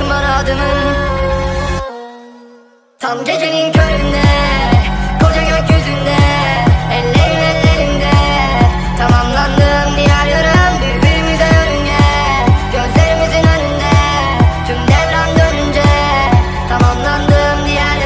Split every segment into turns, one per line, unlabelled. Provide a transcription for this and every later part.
muradımın Tam gecenin köründe Koca gökyüzünde Ellerin ellerinde. Tamamlandım diğer yarım Birbirimize Gözlerimizin önünde Tüm devran dönünce. Tamamlandım diğer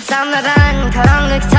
Sen ve ben karanlıkta